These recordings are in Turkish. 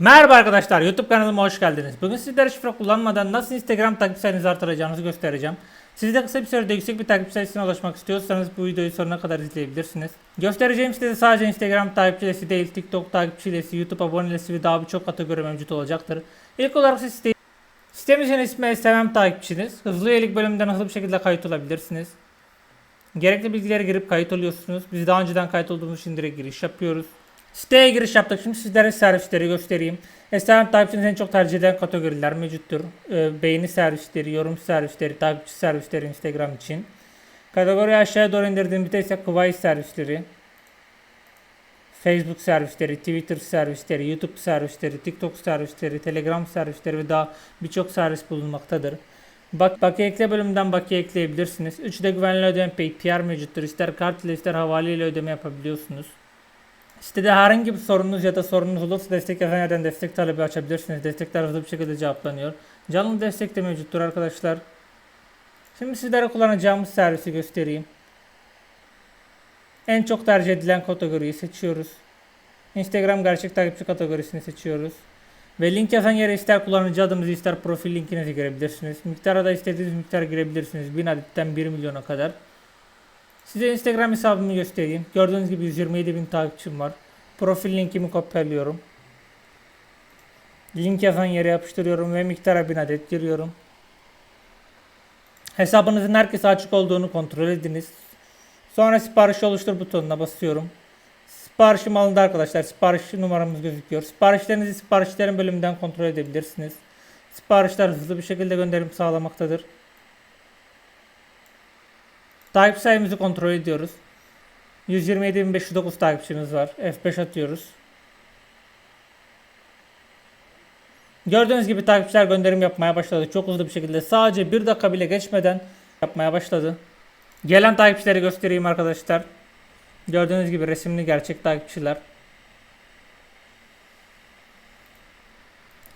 Merhaba arkadaşlar YouTube kanalıma hoş geldiniz. Bugün sizlere şifre kullanmadan nasıl Instagram takip sayınızı artıracağınızı göstereceğim. Siz de kısa bir sürede yüksek bir takip sayısına ulaşmak istiyorsanız bu videoyu sonuna kadar izleyebilirsiniz. Göstereceğim sitede sadece Instagram takipçilesi değil TikTok takipçilesi, YouTube abonelesi ve daha birçok kategori mevcut olacaktır. İlk olarak siz site Sitemizin ismi SMM takipçiniz. Hızlı üyelik bölümünden hızlı bir şekilde kayıt olabilirsiniz. Gerekli bilgileri girip kayıt oluyorsunuz. Biz daha önceden kayıt olduğumuz için direkt giriş yapıyoruz. Siteye giriş yaptık. Şimdi sizlere servisleri göstereyim. SMM takipçinin en çok tercih edilen kategoriler mevcuttur. Ee, beğeni servisleri, yorum servisleri, takipçi servisleri Instagram için. Kategoriyi aşağıya doğru indirdiğimizde ise Kıvay servisleri, Facebook servisleri, Twitter servisleri, YouTube servisleri, TikTok servisleri, Telegram servisleri ve daha birçok servis bulunmaktadır. Bak, bakiye ekle bölümünden bakiye ekleyebilirsiniz. Üçü de güvenli ödeme PayPR mevcuttur. İster kart ile ister havale ile ödeme yapabiliyorsunuz. Sitede herhangi bir sorunuz ya da sorunuz olursa destek yerden destek talebi açabilirsiniz. Destekler hızlı bir şekilde cevaplanıyor. Canlı destek de mevcuttur arkadaşlar. Şimdi sizlere kullanacağımız servisi göstereyim. En çok tercih edilen kategoriyi seçiyoruz. Instagram gerçek takipçi kategorisini seçiyoruz. Ve link yazan yere ister kullanıcı adımızı ister profil linkinizi girebilirsiniz. Miktara da istediğiniz miktar girebilirsiniz. 1000 adetten 1 milyona kadar. Size Instagram hesabımı göstereyim. Gördüğünüz gibi 127 bin takipçim var. Profil linkimi kopyalıyorum. Link yazan yere yapıştırıyorum ve miktara 1000 adet giriyorum. Hesabınızın herkese açık olduğunu kontrol ediniz. Sonra sipariş oluştur butonuna basıyorum. Siparişim alındı arkadaşlar. Sipariş numaramız gözüküyor. Siparişlerinizi siparişlerin bölümünden kontrol edebilirsiniz. Siparişler hızlı bir şekilde gönderim sağlamaktadır. Takip sayımızı kontrol ediyoruz. 127.509 takipçimiz var. F5 atıyoruz. Gördüğünüz gibi takipçiler gönderim yapmaya başladı. Çok hızlı bir şekilde sadece bir dakika bile geçmeden yapmaya başladı. Gelen takipçileri göstereyim arkadaşlar. Gördüğünüz gibi resimli gerçek takipçiler.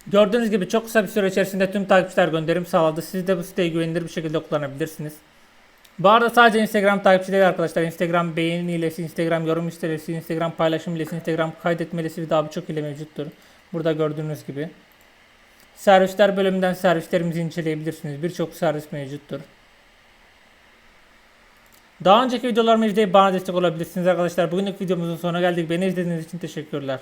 Gördüğünüz gibi çok kısa bir süre içerisinde tüm takipçiler gönderim sağladı. Siz de bu siteyi güvenilir bir şekilde kullanabilirsiniz. Bu arada sadece Instagram takipçileri arkadaşlar. Instagram beğeni ilesi, Instagram yorum istelesi, Instagram paylaşım ilesi, Instagram kaydetmelesi ve daha birçok ile mevcuttur. Burada gördüğünüz gibi. Servisler bölümünden servislerimizi inceleyebilirsiniz. Birçok servis mevcuttur. Daha önceki videolarımı izleyip bana destek olabilirsiniz arkadaşlar. Bugünlük videomuzun sonuna geldik. Beni izlediğiniz için teşekkürler.